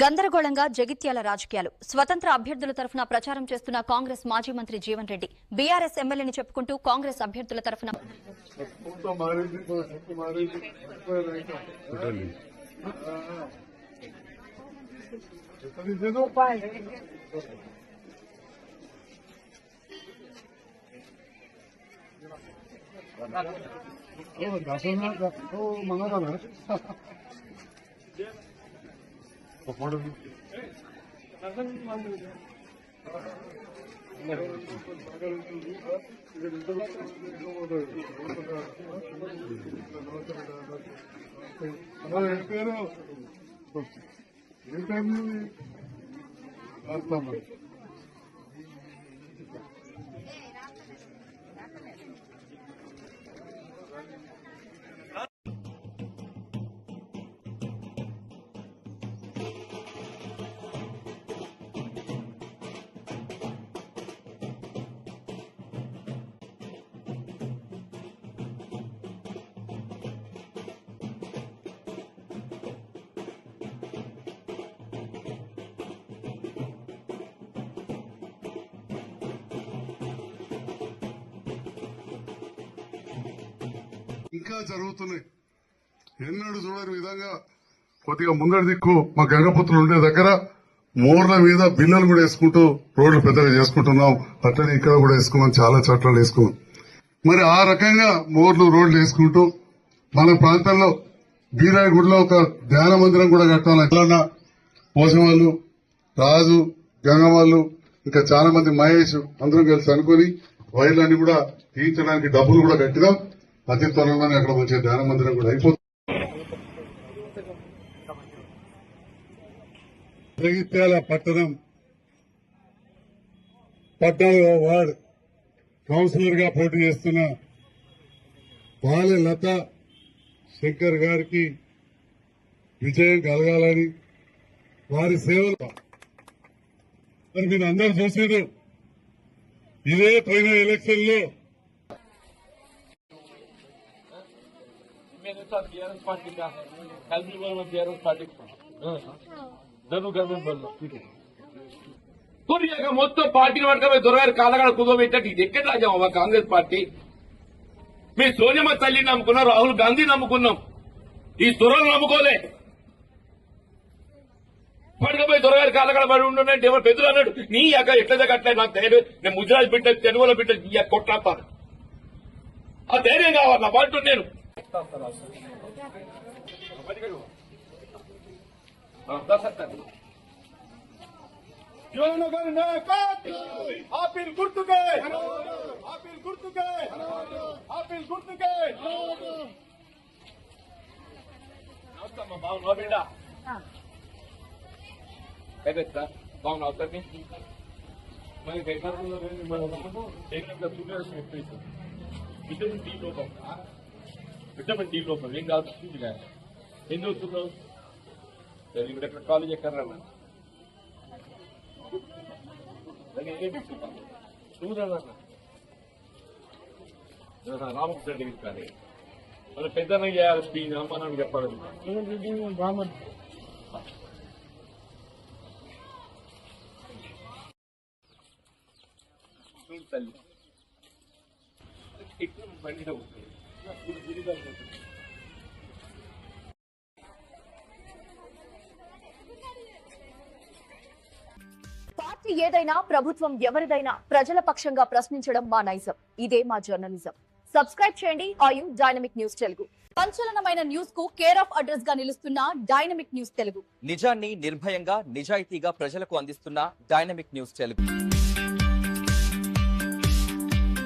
గందరగోళంగా జగిత్యాల రాజకీయాలు. స్వతంత్ర అభ్యర్థుల తరఫున ప్రచారం చేస్తున్న కాంగ్రెస్ మాజీ మంత్రి జీవన్ రెడ్డి. బీఆర్ఎస్ ఎమ్మెల్యేని చెప్పుకుంటూ కాంగ్రెస్ అభ్యర్థుల తరఫున మొత్తం మారింది మొత్తం మారింది ఇంకా జరుగుతున్నాయి. ఎన్నడూ చూడని విధంగా కొద్దిగా ముందడి దిక్కు మా గంగపుత్రులు ఉండే దగ్గర మోర్ల మీద బిల్లలు కూడా వేసుకుంటూ రోడ్లు పెద్దగా చేసుకుంటున్నాం. అట్లనే ఇక్కడ కూడా వేసుకోమని చాలా చట్టాలు వేసుకున్నాం మరి ఆ రకంగా మోర్లు రోడ్లు వేసుకుంటూ మన ప్రాంతంలో బీరాయి గుడిలో ఒక ధ్యాన మందిరం కూడా కట్టాలి ఎట్లన్నా పోసవాళ్ళు రాజు గంగవాళ్ళు ఇంకా చాలా మంది మహేష్ అందరం కలిసి అనుకుని వైర్లన్నీ కూడా తీయించడానికి డబ్బులు కూడా కట్టినాం. అతి త్వరలోనే అక్కడ మంచి ధ్యాన మందిరం కూడా అయిపోతుంది. జగిత్యాల పట్టణం పద్నాలుగో వార్డ్ కౌన్సిలర్గా పోటీ చేస్తున్న బాలె లత శంకర్ గారికి విజయం కలగాలని వారి సేవలు. మరి మీరు అందరు చూసారు ఇదే పోయిన ఎలక్షన్లో मेरे साथ बीआरएस पार्टी का हेल्थ में बीआरएस पार्टी జరుగు గవర్నమెంట్ బల్లో కొరియాక మొత్తం పార్టీని పట్టుకపోయి దొరగారు కాలగాడ కుదోబెట్టట్టు ఇది ఎక్కడ రాజామా కాంగ్రెస్ పార్టీ మీ సోనియమ్మ తల్లిని నమ్ముకున్నాం రాహుల్ గాంధీ నమ్ముకున్నాం ఈ దొరలు నమ్ముకోలే పట్టుకపోయి దొరగారు కాలగాడ పడి ఉండే ఎవరు పెద్దలు అన్నాడు నీ అక్క ఎట్లా కట్టలే నాకు ధైర్యం నేను ముజరాజ్ బిడ్డ తెలుగులో బిడ్డ నీ అక్క కొట్లాడతాను ఆ ధైర్యం కావాలి నా పాటు నేను జగన్ గారి నాయకత్వం ఆపిల్ గుర్తుకే ఆపిల్ గుర్తుకే ఆపిల్ గుర్తుకే నమస్తే బాగున్నావా బిడ్డ కైపెత్తా బాగున్నావు సార్ మరి కైకారంలో ఏకంగా చూడాల్సిన చెప్పేసి విటమిన్ డి లోపం విటమిన్ డి లోపం ఏం కాదు చూసిగా ఏం చూస్తున్నావు సరే ఇక్కడ ఎక్కడ కాలేజ్ ఎక్కడన్నా చూడన్నా రామకృష్ణ రెడ్డి కానీ మరి పెద్దన చేయాలి స్పీడ్ అమ్మ నాకు చెప్పాలి చూడు తల్లి ఎక్కువ బండిలో ఉంటుంది ఇప్పుడు గిరిగా ఉంటుంది పార్టీ ఏదైనా ప్రభుత్వం ఎవరిదైనా ప్రజల పక్షంగా ప్రశ్నించడం మా నైజం. ఇదే మా జర్నలిజం. సబ్స్క్రైబ్ చేయండి. ఆయు డైనమిక్ న్యూస్ తెలుగు. సంచలనమైన న్యూస్కు కేర్ ఆఫ్ అడ్రస్గా నిలుస్తున్న డైనమిక్ న్యూస్ తెలుగు. నిజాన్ని నిర్భయంగా నిజాయితీగా ప్రజలకు అందిస్తున్న డైనమిక్ న్యూస్ తెలుగు.